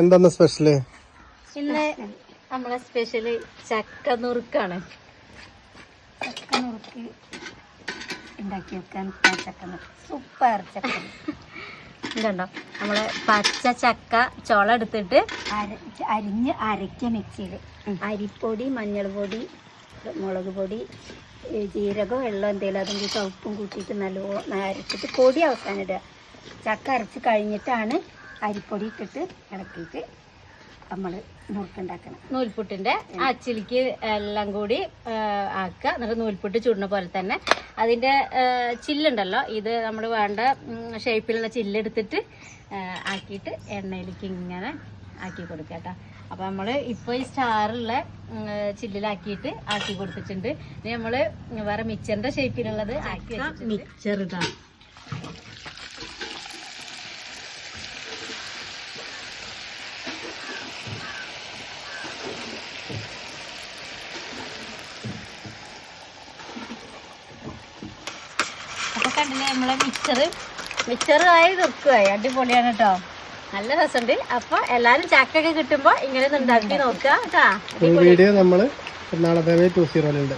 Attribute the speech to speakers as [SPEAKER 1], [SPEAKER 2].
[SPEAKER 1] എന്താന്ന് സ്പെഷ്യൽ?
[SPEAKER 2] ഇന്ന് നമ്മളെ സ്പെഷ്യൽ ചക്ക നുറുക്കാണ്.
[SPEAKER 3] ചക്ക നുറുക്ക് ഉണ്ടാക്കി വെക്കാൻ ചക്ക സൂപ്പർ ചക്ക.
[SPEAKER 2] ഇതുണ്ടോ? നമ്മളെ പച്ച ചക്ക ചുള എടുത്തിട്ട്
[SPEAKER 3] അര അരിഞ്ഞ് അരയ്ക്ക മിക്സിയിൽ. അരിപ്പൊടി മഞ്ഞൾപ്പൊടി മുളക് പൊടി ജീരകം വെള്ളം എന്തെങ്കിലും അതും ചുവപ്പും കൂട്ടിയിട്ട് നല്ല അരച്ചിട്ട് പൊടി അവസാനം ഇടുക. ചക്ക അരച്ച് കഴിഞ്ഞിട്ടാണ് അരിപ്പൊടി ഇട്ടിട്ട് ഇളക്കിയിട്ട് നമ്മൾ നുറുക്കുണ്ടാക്കണം
[SPEAKER 2] നൂൽപുട്ടിന്റെ അച്ചിലിക്ക് എല്ലാം കൂടി ആക്കുക. എന്നിട്ട് നൂൽപുട്ട് ചുടുന്ന പോലെ തന്നെ. അതിന്റെ ചില്ലുണ്ടല്ലോ. ഇത് നമ്മൾ വേണ്ട ഷേപ്പിലുള്ള ചില്ലെടുത്തിട്ട് ആക്കിയിട്ട് എണ്ണയിലേക്ക് ഇങ്ങനെ ആക്കി കൊടുക്കുക കേട്ടോ. അപ്പൊ നമ്മൾ ഇപ്പൊ ഈ സ്റ്റാറുള്ള ചില്ലിലാക്കിയിട്ട് ആക്കി കൊടുത്തിട്ടുണ്ട്. ഇനി നമ്മൾ വേറെ മിക്സറിന്റെ ഷേപ്പിലുള്ളത് ആക്കി മിച്ചർ ഇതാ കണ്ടില്ലേ നമ്മളെ മിക്സർ മിക്സറായി തീർക്കുവായി അടിപൊളിയാണ് കേട്ടോ നല്ല രസമുണ്ട്. അപ്പൊ എല്ലാരും ചക്കൊക്കെ കിട്ടുമ്പോ ഇങ്ങനെ ഉണ്ടാക്കി നോക്കുക കേട്ടാ
[SPEAKER 1] വീഡിയോ നമ്മൾ നാളെ ടു സീറോയിലുണ്ട്